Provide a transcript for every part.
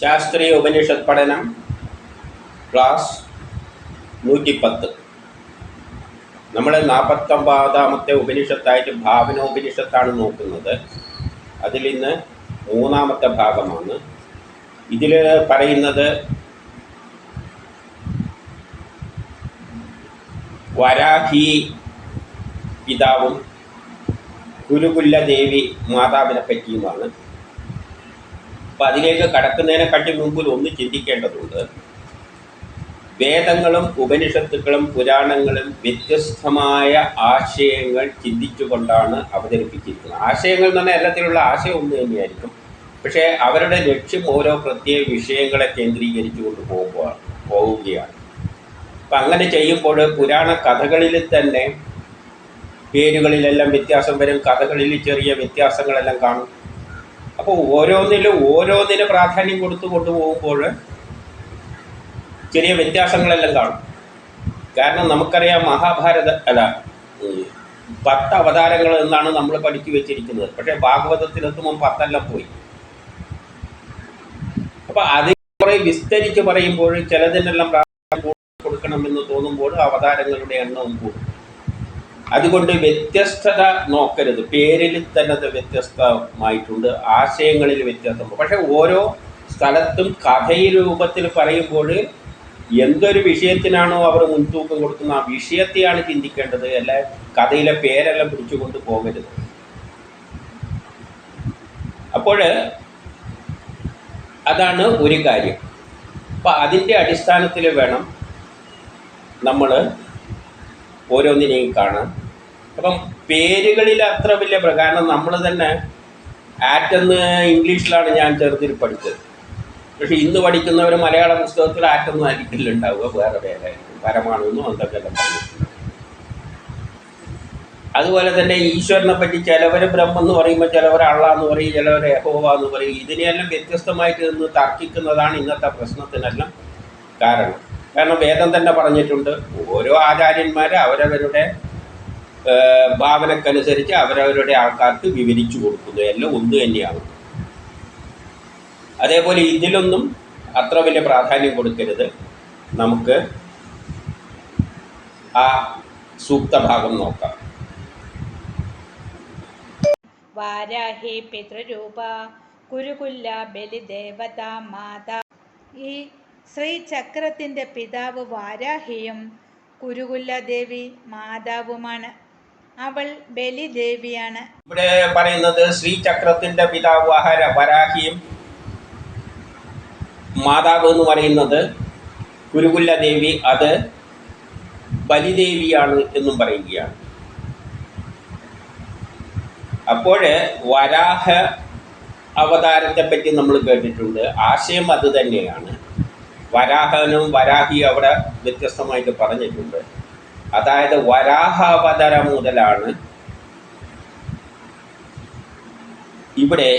ശാസ്ത്രീയ ഉപനിഷത് പഠനം ക്ലാസ് നൂറ്റിപ്പത്ത്. നമ്മൾ നാൽപ്പത്തൊമ്പതാമത്തെ ഉപനിഷത്തായിട്ട് ഭാവനോപനിഷത്താണ് നോക്കുന്നത്. അതിൽ ഇന്ന് മൂന്നാമത്തെ ഭാഗമാണ്. ഇതിൽ പറയുന്നത് വരാഹി പിതാവും കുരുകുല്ല ദേവി മാതാവിനെ പറ്റിയുമാണ്. അപ്പം അതിലേക്ക് കടക്കുന്നതിനെക്കാട്ടി മുമ്പിൽ ഒന്ന് ചിന്തിക്കേണ്ടതുണ്ട്. വേദങ്ങളും ഉപനിഷത്തുക്കളും പുരാണങ്ങളും വ്യത്യസ്തമായ ആശയങ്ങൾ ചിന്തിച്ചുകൊണ്ടാണ് അവതരിപ്പിച്ചിരിക്കുന്നത്. ആശയങ്ങൾ എന്ന് പറഞ്ഞാൽ എല്ലാത്തിലുള്ള ആശയം ഒന്ന് തന്നെയായിരിക്കും. പക്ഷേ അവരുടെ ലക്ഷ്യം ഓരോ പ്രത്യേക വിഷയങ്ങളെ കേന്ദ്രീകരിച്ചു കൊണ്ട് പോകുകയാണ് പോവുകയാണ്. അപ്പം അങ്ങനെ ചെയ്യുമ്പോൾ പുരാണ കഥകളിൽ തന്നെ പേരുകളിലെല്ലാം വ്യത്യാസം വരും. കഥകളിൽ ചെറിയ വ്യത്യാസങ്ങളെല്ലാം കാണും. അപ്പോൾ ഓരോന്നിലും ഓരോന്നിന് പ്രാധാന്യം കൊടുത്തു കൊണ്ടുപോകുമ്പോൾ ചെറിയ വ്യത്യാസങ്ങളെല്ലാം കാണും. കാരണം നമുക്കറിയാം മഹാഭാരത അല്ല പത്ത് അവതാരങ്ങൾ എന്നാണ് നമ്മൾ പഠിച്ചു വെച്ചിരിക്കുന്നത്. പക്ഷേ ഭാഗവതത്തിലെത്തുമ്പോൾ പത്തെല്ലാം പോയി. അപ്പോൾ അത് കുറേ വിസ്തരിച്ച് പറയുമ്പോൾ ചിലതിനെല്ലാം കൊടുക്കണമെന്ന് തോന്നുമ്പോൾ അവതാരങ്ങളുടെ എണ്ണവും കൂടും. അതുകൊണ്ട് വ്യത്യസ്തത നോക്കരുത്. പേരിൽ തന്നെ വ്യത്യസ്തമായിട്ടുണ്ട്. ആശയങ്ങളിൽ വ്യത്യസ്തമുണ്ട് പക്ഷെ ഓരോ സ്ഥലത്തും കഥയ രൂപത്തിൽ പറയുമ്പോൾ എന്തൊരു വിഷയത്തിനാണോ അവർ മുൻതൂക്കം കൊടുക്കുന്ന ആ വിഷയത്തെയാണ് ചിന്തിക്കേണ്ടത്. അല്ല കഥയിലെ പേരെല്ലാം പിടിച്ചുകൊണ്ട് പോകരുത്. അപ്പോൾ അതാണ് ഒരു കാര്യം. അപ്പം അതിന്റെ അടിസ്ഥാനത്തിൽ വേണം നമ്മൾ ഓരോന്നിനെയും കാണാം. അപ്പം പേരുകളിൽ അത്ര വലിയ കാരണം നമ്മൾ തന്നെ ആറ്റെന്ന് ഇംഗ്ലീഷിലാണ് ഞാൻ ചെറുതിൽ പഠിച്ചത്. പക്ഷെ ഇന്ന് പഠിക്കുന്നവർ മലയാള പുസ്തകത്തിൽ ആറ്റെന്ന് ആയിരിക്കില്ല ഉണ്ടാവുക വേറെ പേരായിരിക്കും. പരമാണെന്നും പറഞ്ഞിട്ടുണ്ട്. അതുപോലെ തന്നെ ഈശ്വരനെ പറ്റി ചിലവർ ബ്രഹ്മം എന്ന് പറയുമ്പോൾ ചിലവർ അള്ള എന്ന് പറയും ചിലവർ യഹോവ എന്ന് പറയും. ഇതിനെയെല്ലാം വ്യത്യസ്തമായിട്ട് നിന്ന് തർക്കിക്കുന്നതാണ് ഇന്നത്തെ പ്രശ്നത്തിനെല്ലാം കാരണം. കാരണം വേദം തന്നെ പറഞ്ഞിട്ടുണ്ട്. ഓരോ ആചാര്യന്മാർ അവരവരുടെ ഭാവനക്കനുസരിച്ച് അവരവരുടെ ആൾക്കാർക്ക് വിവരിച്ചു കൊടുക്കുന്നു. എല്ലാം ഒന്ന് തന്നെയാണ്. അതേപോലെ ഇതിലൊന്നും അത്ര വലിയ പ്രാധാന്യം കൊടുക്കരുത്. നമുക്ക് ആ സൂക്തഭാഗം നോക്കാം. വാരാഹി പിതൃരൂപ കുരുകുല്ല ബലിദേവത മാതാ. ഈ ശ്രീചക്രത്തിന്റെ പിതാവ് വാരാഹിയും കുരുകുല്ല ദേവി മാതാവുമാണ്. അവൾ ബലിദേവിയാണ്. ഇവിടെ പറയുന്നത് ശ്രീചക്രത്തിന്റെ പിതാവ് ആഹാര വരാഹിയും മാതാവ് എന്ന് പറയുന്നത് കുരുകുല്ല ദേവി അത് ബലിദേവിയാണ് എന്നും പറയുകയാണ്. അപ്പോൾ വരാഹ അവതാരത്തെ പറ്റി നമ്മൾ കേട്ടിട്ടുണ്ട്. ആശയം അത് തന്നെയാണ്. വരാഹനും വരാഹി അവിടെ വ്യത്യസ്തമായിട്ട് പറഞ്ഞിട്ടുണ്ട്. അതായത് വരാഹാവതര മുതലാണ് ഇവിടെ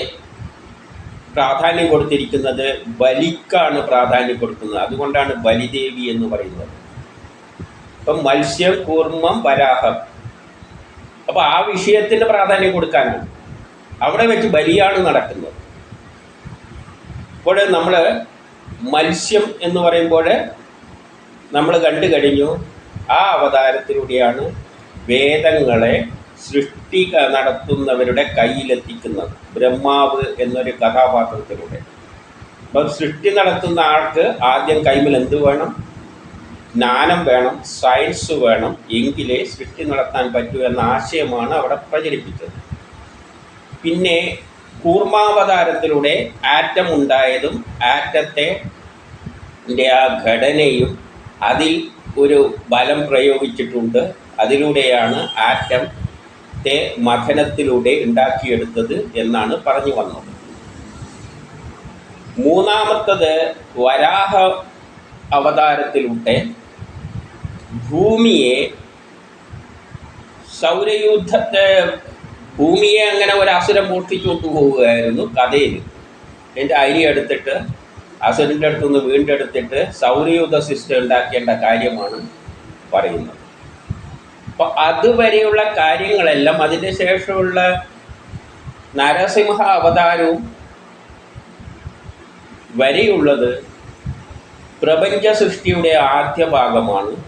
പ്രാധാന്യം കൊടുത്തിരിക്കുന്നത് ബലിക്കാണ് പ്രാധാന്യം കൊടുക്കുന്നത്. അതുകൊണ്ടാണ് ബലിദേവി എന്ന് പറയുന്നത്. അപ്പം മത്സ്യം കൂർമ്മം വരാഹം. അപ്പോൾ ആ വിഷയത്തിന് പ്രാധാന്യം കൊടുക്കാനാണ് അവിടെ വെച്ച് ബലിയാണ് നടക്കുന്നത്. അപ്പോൾ നമ്മൾ മത്സ്യം എന്ന് പറയുമ്പോൾ നമ്മൾ കണ്ടു കഴിഞ്ഞു. ആ അവതാരത്തിലൂടെയാണ് വേദങ്ങളെ സൃഷ്ടി നടത്തുന്നവരുടെ കയ്യിലെത്തിക്കുന്നത്. ബ്രഹ്മാവ് എന്നൊരു കഥാപാത്രത്തിലൂടെ. അപ്പം സൃഷ്ടി നടത്തുന്ന ആൾക്ക് ആദ്യം കൈമിൽ എന്ത് വേണം? ജ്ഞാനം വേണം സയൻസ് വേണം എങ്കിലേ സൃഷ്ടി നടത്താൻ പറ്റൂ എന്ന ആശയമാണ് അവിടെ പ്രചരിപ്പിച്ചത്. പിന്നെ കൂർമാവതാരത്തിലൂടെ ആറ്റം ഉണ്ടായതും ആറ്റത്തെ ആ ഘടനയും അതിൽ ഒരു ബലം പ്രയോഗിച്ചിട്ടുണ്ട്. അതിലൂടെയാണ് ആറ്റത്തെ മഥനത്തിലൂടെ ഉണ്ടാക്കിയെടുത്തത് എന്നാണ് പറഞ്ഞു വന്നത്. മൂന്നാമത്തത് വരാഹ അവതാരത്തിലൂടെ ഭൂമിയെ സൗരയൂഥത്തെ ഭൂമിയെ അങ്ങനെ ഒരു അസുരം മോഷ്ടിച്ചുകൊണ്ട് പോവുകയായിരുന്നു. കഥയിൽ എന്റെ അരി എടുത്തിട്ട് അസുരന്റെ അടുത്തുനിന്ന് വീണ്ടെടുത്തിട്ട് സൗരയൂഥ സിസ്റ്റം ഉണ്ടാക്കേണ്ട കാര്യമാണ് പറയുന്നത്. അപ്പോൾ അതുവരെയുള്ള കാര്യങ്ങളെല്ലാം അതിന് ശേഷമുള്ള നരസിംഹ അവതാരവും വരെയുള്ളത് പ്രപഞ്ച സൃഷ്ടിയുടെ ആദ്യ ഭാഗമാണ്.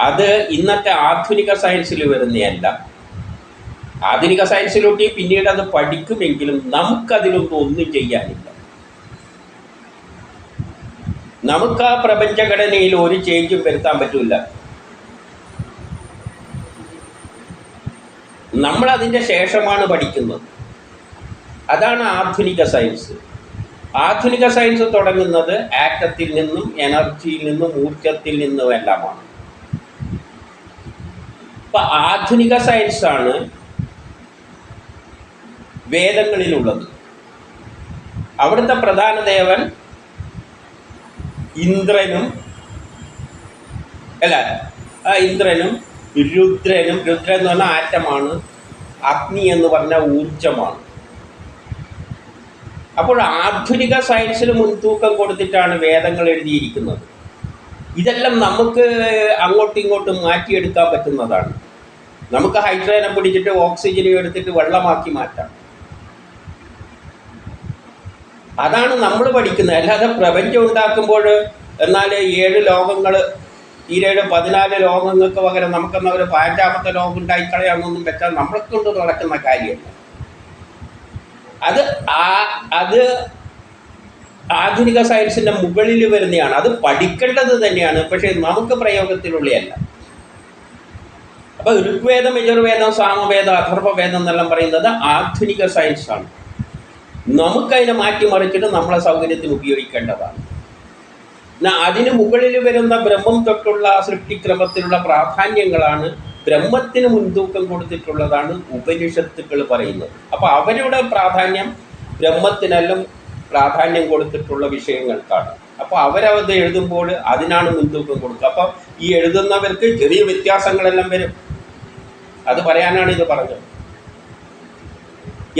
അത് ഇന്നത്തെ ആധുനിക സയൻസിൽ വരുന്നതല്ല. ആധുനിക സയൻസിലൂട്ടി പിന്നീട് അത് പഠിക്കുമെങ്കിലും നമുക്കതിലൊന്നും ഒന്നും ചെയ്യാനില്ല. നമുക്ക് ആ പ്രപഞ്ചഘടനയിൽ ഒരു ചേഞ്ചും വരുത്താൻ പറ്റില്ല നമ്മൾ അതിന്റെ ശേഷമാണ് പഠിക്കുന്നത്. അതാണ് ആധുനിക സയൻസ്. ആധുനിക സയൻസ് തുടങ്ങുന്നത് ആറ്റത്തിൽ നിന്നും എനർജിയിൽ നിന്നും ഊർജത്തിൽ നിന്നും എല്ലാമാണ് ഇപ്പം ആധുനിക സയൻസാണ് വേദങ്ങളിലുള്ളത്. അവിടുത്തെ പ്രധാന ദേവൻ ഇന്ദ്രനും അല്ല ആ ഇന്ദ്രനും രുദ്രനും രുദ്രൻ എന്ന് പറഞ്ഞ ആറ്റമാണ് അഗ്നി എന്ന് പറഞ്ഞ ഊർജമാണ് അപ്പോൾ ആധുനിക സയൻസിന് മുൻതൂക്കം കൊടുത്തിട്ടാണ് വേദങ്ങൾ എഴുതിയിരിക്കുന്നത്. ഇതെല്ലാം നമുക്ക് അങ്ങോട്ടും ഇങ്ങോട്ടും മാറ്റിയെടുക്കാൻ പറ്റുന്നതാണ്. നമുക്ക് ഹൈഡ്രജനെ പിടിച്ചിട്ട് ഓക്സിജനും എടുത്തിട്ട് വെള്ളമാക്കി മാറ്റാം. അതാണ് നമ്മൾ പഠിക്കുന്നത്. അല്ലാതെ പ്രപഞ്ചം ഉണ്ടാക്കുമ്പോൾ എന്നാൽ ഏഴ് ലോകങ്ങൾ ഈരേഴ് പതിനാല് ലോകങ്ങൾക്ക് പകരം നമുക്കെന്നാ ഒരു പതിനഞ്ചാമത്തെ ലോകം ഉണ്ടായിക്കളയാണെന്നൊന്നും വെച്ചാൽ നമ്മളെക്കൊണ്ട് നടക്കുന്ന കാര്യമല്ല അത് ആ അത് ആധുനിക സയൻസിന്റെ മുകളിൽ വരുന്നതാണ്. അത് പഠിക്കേണ്ടത് തന്നെയാണ്. പക്ഷേ നമുക്ക് പ്രയോഗത്തിലുള്ളതല്ല. അപ്പോൾ ഋഗ്വേദം യജുർവേദം സാമവേദം അഥർവവേദം എന്നെല്ലാം പറയുന്നത് ആധുനിക സയൻസ് ആണ് നമുക്കതിനെ മാറ്റിമറിച്ചിട്ട് നമ്മളെ സൗകര്യത്തിന് ഉപയോഗിക്കേണ്ടതാണ്. എന്നാൽ അതിന് മുകളിൽ വരുന്ന ബ്രഹ്മം തൊട്ടുള്ള സൃഷ്ടിക്രമത്തിലുള്ള പ്രാധാന്യങ്ങളാണ് ബ്രഹ്മത്തിന് മുൻതൂക്കം കൊടുത്തിട്ടുള്ളതാണ് ഉപനിഷത്തുക്കൾ പറയുന്നത്. അപ്പോൾ അവരുടെ പ്രാധാന്യം ബ്രഹ്മത്തിനെല്ലാം പ്രാധാന്യം കൊടുത്തിട്ടുള്ള വിഷയങ്ങൾക്കാണ്. അപ്പോൾ അവരത് എഴുതുമ്പോൾ അതിനാണ് മുൻതൂക്കം കൊടുക്കുക. അപ്പോൾ ഈ എഴുതുന്നവർക്ക് ചെറിയ വ്യത്യാസങ്ങളെല്ലാം വരും. അത് പറയാനാണ് ഇത് പറഞ്ഞത്.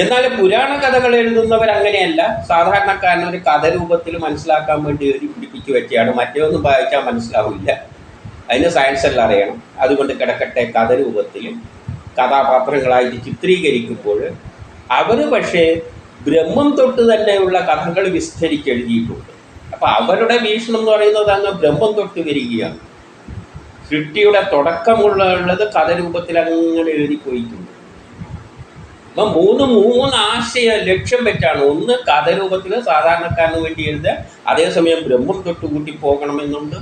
എന്നാൽ പുരാണ കഥകൾ എഴുതുന്നവർ അങ്ങനെയല്ല. സാധാരണക്കാരൻ ഒരു കഥ രൂപത്തിൽ മനസ്സിലാക്കാൻ വേണ്ടി ഒരു പിടിപ്പിച്ചു വെച്ചാണ് മറ്റൊന്നും വായിച്ചാൽ മനസ്സിലാവില്ല. അതിന് സയൻസ് എല്ലാം അറിയണം. അതുകൊണ്ട് കിടക്കട്ടെ കഥ രൂപത്തിൽ. കഥാപാത്രങ്ങളായിട്ട് ചിത്രീകരിക്കുമ്പോൾ അവർ പക്ഷേ ബ്രഹ്മം തൊട്ട് തന്നെയുള്ള കഥകൾ വിസ്തരിച്ച് എഴുതിയിട്ടുണ്ട്. അപ്പം അവരുടെ വീക്ഷണം എന്ന് പറയുന്നത് അങ്ങ് ബ്രഹ്മം തൊട്ട് വരികയാണ്. സൃഷ്ടിയുടെ തുടക്കമുള്ള ഉള്ളത് കഥ രൂപത്തിൽ അങ്ങനെ എഴുതി പോയിട്ടുണ്ട് അപ്പം മൂന്ന് മൂന്ന് ആശയ ലക്ഷ്യം വെച്ചാണ്. ഒന്ന് കഥരൂപത്തിൽ സാധാരണക്കാരന് വേണ്ടി എഴുതുക അതേസമയം ബ്രഹ്മം തൊട്ട് കൂട്ടി പോകണമെന്നുണ്ട്.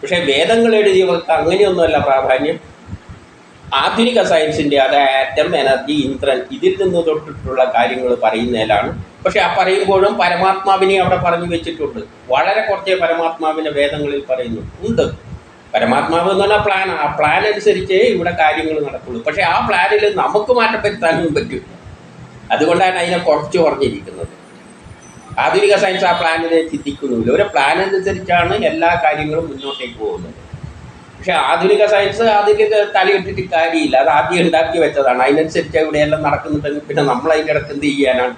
പക്ഷേ വേദങ്ങൾ എഴുതിയവർക്ക് അങ്ങനെയൊന്നുമല്ല പ്രാധാന്യം. ആധുനിക സയൻസിന്റെ അത് ആറ്റം എനർജി ഇന്ദ്രൻ ഇതിൽ നിന്ന് തൊട്ടിട്ടുള്ള കാര്യങ്ങൾ പറയുന്നതിലാണ്. പക്ഷെ ആ പറയുമ്പോഴും പരമാത്മാവിനെ അവിടെ പറഞ്ഞു വെച്ചിട്ടുണ്ട്. വളരെ കുറച്ചേ പരമാത്മാവിനെ വേദങ്ങളിൽ പറയുന്നു ഉണ്ട്. പരമാത്മാവ് എന്ന് പറഞ്ഞാൽ പ്ലാൻ ആ. പ്ലാൻ അനുസരിച്ച് ഇവിടെ കാര്യങ്ങൾ നടക്കുള്ളൂ. പക്ഷേ ആ പ്ലാനിൽ നമുക്ക് മാറ്റം വരുത്താനും പറ്റും അതുകൊണ്ടാണ് അതിനെ കുറച്ച് കുറഞ്ഞിരിക്കുന്നത്. ആധുനിക സയൻസ് ആ പ്ലാനിനെ ചിന്തിക്കുന്നില്ല. ഒരു പ്ലാൻ അനുസരിച്ചാണ് എല്ലാ കാര്യങ്ങളും മുന്നോട്ടേക്ക് പോകുന്നത്. പക്ഷേ ആധുനിക സയൻസ് ആധുനിക തലയിട്ടിട്ട് കാര്യമില്ല. അത് ആദ്യം ഉണ്ടാക്കി വെച്ചതാണ്. അതിനനുസരിച്ച് ഇവിടെയെല്ലാം നടക്കുന്നുണ്ടെങ്കിൽ പിന്നെ നമ്മൾ അതിന്റെ ഇടയ്ക്ക് എന്ത് ചെയ്യാനാണ്?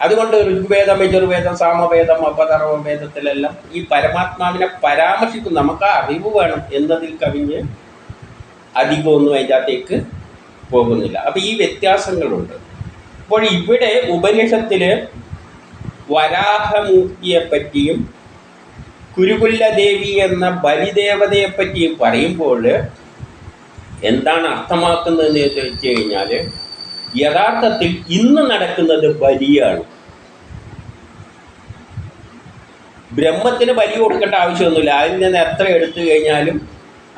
അതുകൊണ്ട് ഋഗ്വേദം യജുർവേദം സാമവേദം അപതർവ വേദത്തിലെല്ലാം ഈ പരമാത്മാവിനെ പരാമർശിക്കും. നമുക്ക് ആ അറിവ് വേണം. എന്നതിൽ കവിഞ്ഞ് അധികമൊന്നും അതിന്റെ പോകുന്നില്ല. അപ്പം ഈ വ്യത്യാസങ്ങളുണ്ട്. അപ്പോൾ ഇവിടെ ഉപനിഷത്തിൽ വരാഹമൂർത്തിയെ പറ്റിയും കുരുകുല്ല ദേവി എന്ന ബലിദേവതയെ പറ്റിയും പറയുമ്പോൾ എന്താണ് അർത്ഥമാക്കുന്നതെന്ന് വെച്ച് കഴിഞ്ഞാൽ യഥാർത്ഥത്തിൽ ഇന്ന് നടക്കുന്നത് ബലിയാണ്. ബ്രഹ്മത്തിന് ബലി കൊടുക്കേണ്ട ആവശ്യമൊന്നുമില്ല. അതിൽ നിന്ന് എത്ര എടുത്തു കഴിഞ്ഞാലും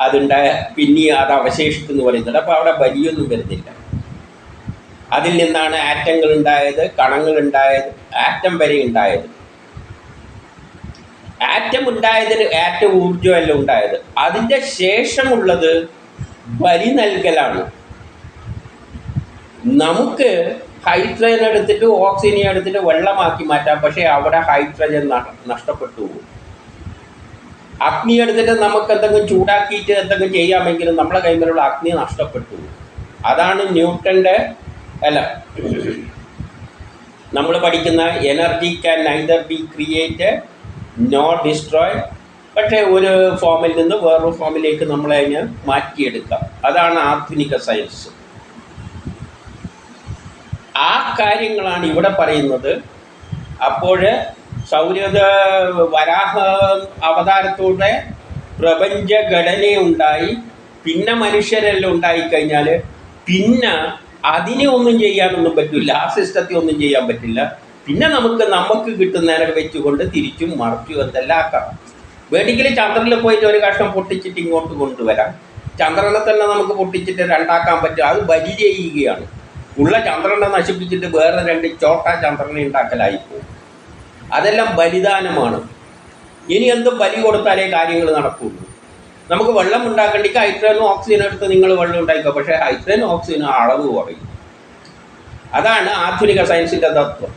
അതുണ്ടായ പിന്നെ അത് അവശേഷിക്കുന്നു പറയുന്നുണ്ട് അപ്പോൾ അവിടെ ബലിയൊന്നും വരുന്നില്ല. അതിൽ നിന്നാണ് ആറ്റങ്ങൾ ഉണ്ടായത് കണങ്ങൾ ഉണ്ടായത് ആറ്റം വരെ ഉണ്ടായത്. ആറ്റം ഉണ്ടായതിന് ആറ്റം ഊർജമല്ല ഉണ്ടായത്. അതിന്റെ ശേഷമുള്ളത് ബലി നൽകലാണ്. നമുക്ക് ഹൈഡ്രജൻ എടുത്തിട്ട് ഓക്സിജൻ എടുത്തിട്ട് വെള്ളമാക്കി മാറ്റാം. പക്ഷേ അവിടെ ഹൈഡ്രജൻ നഷ്ടപ്പെട്ടു. പോകും അഗ്നി എടുത്തിട്ട് നമുക്ക് എന്തെങ്കിലും ചൂടാക്കിയിട്ട് എന്തെങ്കിലും ചെയ്യാമെങ്കിലും നമ്മളെ കൈമിലുള്ള അഗ്നി നഷ്ടപ്പെട്ടു. അതാണ് ന്യൂട്ടന്റെ അല്ല. നമ്മൾ പഠിക്കുന്ന energy can neither be create no destroy. പക്ഷേ ഒരു ഫോമിൽ നിന്ന് വേറൊരു ഫോമിലേക്ക് നമ്മളതിനെ മാറ്റിയെടുക്കാം. അതാണ് ആധുനിക സയൻസ്. ആ കാര്യങ്ങളാണ് ഇവിടെ പറയുന്നത്. അപ്പോൾ സൗരത വരാഹ അവതാരത്തോടെ പ്രപഞ്ചഘടന ഉണ്ടായി പിന്നെ മനുഷ്യരെല്ലാം ഉണ്ടായിക്കഴിഞ്ഞാൽ പിന്നെ അതിനെ ഒന്നും ചെയ്യാനൊന്നും പറ്റില്ല ആ സിസ്റ്റത്തെ ഒന്നും ചെയ്യാൻ പറ്റില്ല. പിന്നെ നമുക്ക് നമുക്ക് കിട്ടുന്നതിനെ വെച്ചുകൊണ്ട് തിരിച്ചും മറിച്ചും എന്തെല്ലാം ആക്കാം വേണമെങ്കിൽ ചന്ദ്രനിൽ പോയിട്ട് ഒരു കഷ്ണം പൊട്ടിച്ചിട്ട് ഇങ്ങോട്ട് കൊണ്ടുവരാം. ചന്ദ്രനെ തന്നെ നമുക്ക് പൊട്ടിച്ചിട്ട് രണ്ടാക്കാൻ പറ്റും. അത് ബലി ചെയ്യുകയാണ്. ഉള്ള ചന്ദ്രനെ നശിപ്പിച്ചിട്ട് വേറെ രണ്ട് ചോട്ട ചന്ദ്രനെ ഉണ്ടാക്കലായി പോകും അതെല്ലാം ബലിദാനമാണ്. ഇനി എന്തും ബലി കൊടുത്താലേ കാര്യങ്ങൾ നടക്കുള്ളൂ. നമുക്ക് വെള്ളം ഉണ്ടാക്കണ്ടെങ്കിൽ ഹൈഡ്രജനും ഓക്സിജനും എടുത്ത് നിങ്ങൾ വെള്ളം ഉണ്ടാക്കുക. പക്ഷേ ഹൈഡ്രജനും ഓക്സിജനും അളവ് കുറയും. അതാണ് ആധുനിക സയൻസിന്റെ തത്വം.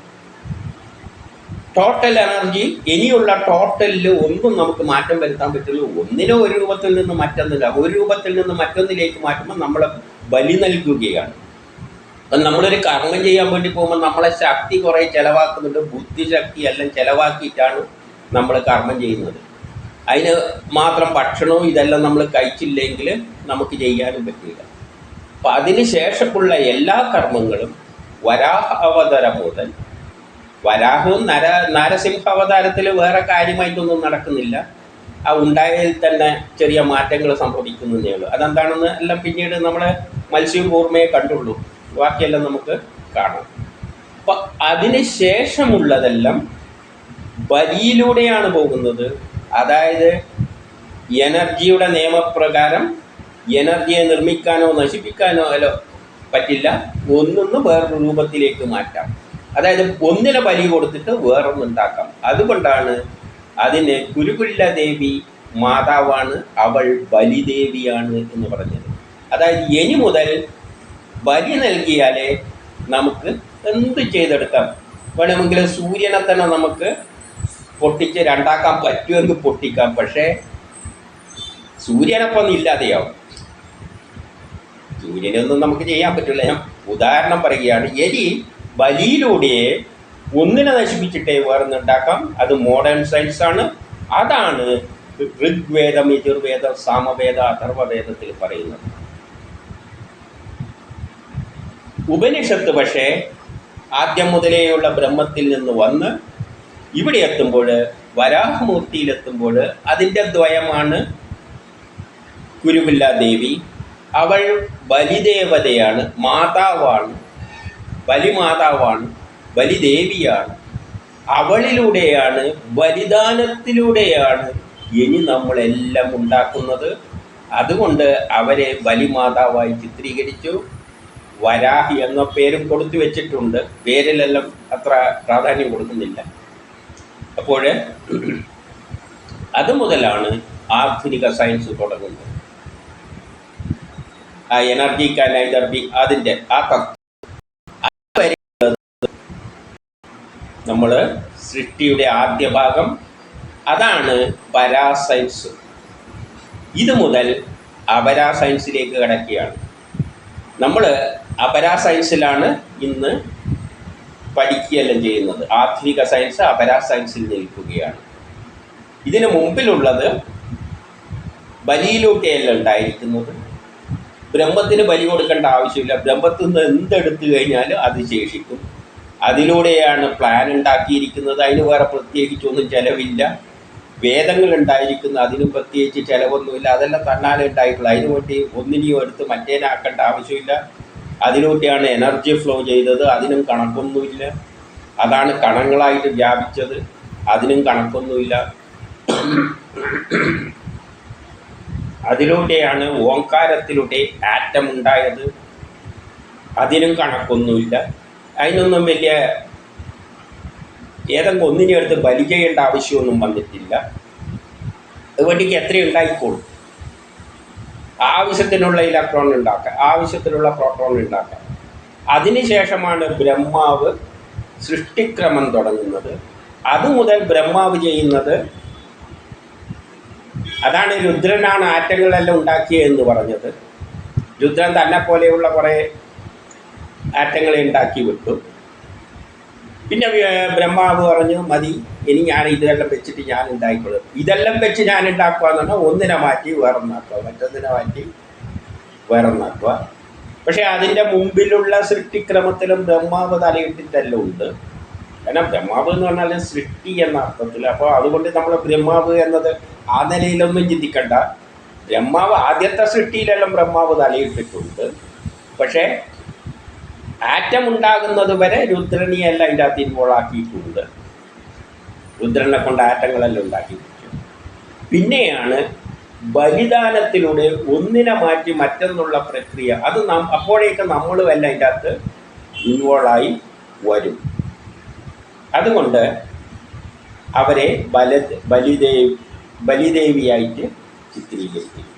ടോട്ടൽ എനർജി ഇനിയുള്ള ടോട്ടലിൽ ഒന്നും നമുക്ക് മാറ്റം വരുത്താൻ പറ്റില്ല. ഒന്നിനോ ഒരു രൂപത്തിൽ നിന്ന് മറ്റൊന്നില്ല. ഒരു രൂപത്തിൽ നിന്ന് മറ്റൊന്നിലേക്ക് മാറ്റുമ്പോൾ നമ്മൾ ബലി നൽകുകയാണ്. അപ്പം നമ്മളൊരു കർമ്മം ചെയ്യാൻ വേണ്ടി പോകുമ്പോൾ നമ്മളെ ശക്തി കുറേ ചിലവാക്കുന്നുണ്ട് ബുദ്ധിശക്തി എല്ലാം ചിലവാക്കിയിട്ടാണ് നമ്മൾ കർമ്മം ചെയ്യുന്നത്. അതിന് മാത്രം ഭക്ഷണവും ഇതെല്ലാം നമ്മൾ കഴിച്ചില്ലെങ്കിൽ നമുക്ക് ചെയ്യാനും പറ്റില്ല. അപ്പം അതിന് ശേഷമുള്ള എല്ലാ കർമ്മങ്ങളും വരാഹ അവതരം മുതൽ വരാഹവും നര നരസിംഹ അവതാരത്തിൽ വേറെ കാര്യമായിട്ടൊന്നും നടക്കുന്നില്ല. ആ ഉണ്ടായതിൽ തന്നെ ചെറിയ മാറ്റങ്ങൾ സംഭവിക്കുന്നതേ ഉള്ളൂ. അതെന്താണെന്ന് എല്ലാം പിന്നീട് നമ്മൾ മത്സ്യവും പൂർമ്മയെ കണ്ടുള്ളൂ. ബാക്കിയെല്ലാം നമുക്ക് കാണാം. അപ്പം അതിന് ശേഷമുള്ളതെല്ലാം ബലിയിലൂടെയാണ് പോകുന്നത്. അതായത് എനർജിയുടെ നിയമപ്രകാരം എനർജിയെ നിർമ്മിക്കാനോ നശിപ്പിക്കാനോ അല്ലോ പറ്റില്ല. ഒന്നൊന്ന് വേറൊരു രൂപത്തിലേക്ക് മാറ്റാം. അതായത് ഒന്നിനെ ബലി കൊടുത്തിട്ട് വേറൊന്നുണ്ടാക്കാം അതുകൊണ്ടാണ് അതിന് കുരുകുല്ല ദേവി മാതാവാണ് അവൾ ബലിദേവിയാണ് എന്ന് പറഞ്ഞത്. അതായത് ഇനി മുതൽ ബലി നൽകിയാലേ നമുക്ക് എന്ത് ചെയ്തെടുക്കാം? വേണമെങ്കിൽ സൂര്യനെ തന്നെ നമുക്ക് പൊട്ടിച്ച് രണ്ടാക്കാൻ പറ്റുമെങ്കിൽ പൊട്ടിക്കാം. പക്ഷേ സൂര്യനപ്പം ഇല്ലാതെയാവും. സൂര്യനൊന്നും നമുക്ക് ചെയ്യാൻ പറ്റില്ല. ഞാൻ ഉദാഹരണം പറയുകയാണ്. എലി ബലിയിലൂടെ ഒന്നിനെ നശിപ്പിച്ചിട്ടേ വേറൊന്നുണ്ടാക്കാം അത് മോഡേൺ സയൻസ് ആണ്. അതാണ് ഋഗ്വേദം യജുർവേദം സാമവേദ അഥർവവേദത്തിൽ പറയുന്നത്. ഉപനിഷത്ത് പക്ഷേ ആദ്യം മുതലേയുള്ള ബ്രഹ്മത്തിൽ നിന്ന് വന്ന് ഇവിടെ എത്തുമ്പോൾ വരാഹമൂർത്തിയിലെത്തുമ്പോൾ അതിന്റെ ദ്വയമാണ് കുരുവില്ല ദേവി. അവൾ ബലിദേവതയാണ് മാതാവാണ് ബലിമാതാവാണ് ബലിദേവിയാണ്. അവളിലൂടെയാണ് ബലിദാനത്തിലൂടെയാണ് ഇനി നമ്മളെല്ലാം ഉണ്ടാക്കുന്നത്. അതുകൊണ്ട് അവരെ ബലിമാതാവായി ചിത്രീകരിച്ചു. വരാഹി എന്ന പേരും കൊടുത്തു വെച്ചിട്ടുണ്ട്. പേരിലെല്ലാം അത്ര പ്രാധാന്യം കൊടുക്കുന്നില്ല. അപ്പോൾ അത് മുതലാണ് ആധുനിക സയൻസ് തുടങ്ങുന്നത്. ആ എനർജി കാൻ ഐദർ ബി അതിന്റെ ആ തത്വം നമ്മൾ സൃഷ്ടിയുടെ ആദ്യ ഭാഗം അതാണ് പരാ സയൻസ്. ഇത് മുതൽ അപരാ സയൻസിലേക്ക് കിടക്കുകയാണ്. നമ്മൾ അപരാ സയൻസിലാണ് ഇന്ന് പഠിക്കുകയെല്ലാം ചെയ്യുന്നത്. ആധുനിക സയൻസ് അപരാ സയൻസിൽ നിൽക്കുകയാണ്. ഇതിനു മുമ്പിലുള്ളത് ബലിയിലൂട്ടെയല്ല ഉണ്ടായിരിക്കുന്നത്. ബ്രഹ്മത്തിന് ബലി കൊടുക്കേണ്ട ആവശ്യമില്ല. ബ്രഹ്മത്തിൽ നിന്ന് എന്തെടുത്തു കഴിഞ്ഞാലും അത് ശേഷിക്കും. അതിലൂടെയാണ് പ്ലാൻ ഉണ്ടാക്കിയിരിക്കുന്നത്. അതിന് വേറെ പ്രത്യേകിച്ചൊന്നും ചിലവില്ല. വേദങ്ങൾ ഉണ്ടായിരിക്കുന്നു. അതിനും പ്രത്യേകിച്ച് ചിലവൊന്നുമില്ല. അതെല്ലാം തന്നാലേ ഉണ്ടായിട്ടുള്ളൂ. അതിനു വേണ്ടി ഒന്നിനെയും എടുത്ത് മറ്റേനാക്കേണ്ട ആവശ്യമില്ല. അതിലൂടെയാണ് എനർജി ഫ്ലോ ചെയ്തത്. അതിനും കണക്കൊന്നുമില്ല. അതാണ് കണങ്ങളായിട്ട് വ്യാപിച്ചത്. അതിനും കണക്കൊന്നുമില്ല. അതിലൂടെയാണ് ഓങ്കാരത്തിലൂടെ ആറ്റം ഉണ്ടായത്. അതിനും കണക്കൊന്നുമില്ല. അതിനൊന്നും വലിയ ഏതെങ്കിലും ഒന്നിനെ എടുത്ത് ബലി ചെയ്യേണ്ട ആവശ്യമൊന്നും വന്നിട്ടില്ല. അതുവേണ്ടിക്ക് എത്ര ഉണ്ടായിക്കോളും. ആവശ്യത്തിനുള്ള ഇലക്ട്രോൺ ഉണ്ടാക്കുക ആവശ്യത്തിനുള്ള പ്രോട്ടോൺ ഉണ്ടാക്കുക. അതിനുശേഷമാണ് ബ്രഹ്മാവ് സൃഷ്ടിക്രമം തുടങ്ങുന്നത്. അതുമുതൽ ബ്രഹ്മാവ് ചെയ്യുന്നത് അതാണ് രുദ്രനാണ് ആറ്റങ്ങളെല്ലാം ഉണ്ടാക്കിയതെന്ന് പറഞ്ഞത്. രുദ്രൻ തന്നെ പോലെയുള്ള കുറേ ആറ്റങ്ങളെ ഉണ്ടാക്കി വിട്ടു. പിന്നെ ബ്രഹ്മാവ് പറഞ്ഞു മതി ഇനി ഞാൻ ഇതെല്ലാം വെച്ചിട്ട് ഞാൻ ഉണ്ടായിക്കൊള്ളും ഇതെല്ലാം വെച്ച് ഞാൻ ഉണ്ടാക്കുക എന്ന് പറഞ്ഞാൽ ഒന്നിനെ മാറ്റി വേറൊന്നാക്കുക മറ്റൊന്നിനെ മാറ്റി വേറൊന്നാക്കുക. പക്ഷേ അതിന്റെ മുമ്പിലുള്ള സൃഷ്ടിക്രമത്തിലും ബ്രഹ്മാവ് തലയിട്ടിട്ടെല്ലാം ഉണ്ട്. കാരണം ബ്രഹ്മാവ് എന്ന് പറഞ്ഞാൽ സൃഷ്ടി എന്ന അർത്ഥത്തിൽ അപ്പോൾ അതുകൊണ്ട് നമ്മൾ ബ്രഹ്മാവ് എന്നത് ആ നിലയിലൊന്നും ചിന്തിക്കണ്ട. ബ്രഹ്മാവ് ആദ്യത്തെ സൃഷ്ടിയിലെല്ലാം ബ്രഹ്മാവ് തലയിട്ടിട്ടുണ്ട്. പക്ഷേ ആറ്റം ഉണ്ടാകുന്നത് വരെ രുദ്രനെയല്ല അതിന്റെ അകത്ത് ഇൻവോൾവ് ആക്കിയിട്ടുണ്ട്. രുദ്രനെ കൊണ്ട് ആറ്റങ്ങളെല്ലാം ഉണ്ടാക്കിയിട്ടുണ്ട്. പിന്നെയാണ് ബലിദാനത്തിലൂടെ ഒന്നിനെ മാറ്റി മറ്റൊന്നുള്ള പ്രക്രിയ. അത് നാം അപ്പോഴേക്ക് നമ്മളും എല്ലാം അതിന്റെ അകത്ത് ഇൻവോൾവായി വരും. അതുകൊണ്ട് അവരെ ബല ബലിദേവ് ബലിദേവിയായിട്ട് ചിത്രീകരിക്കും.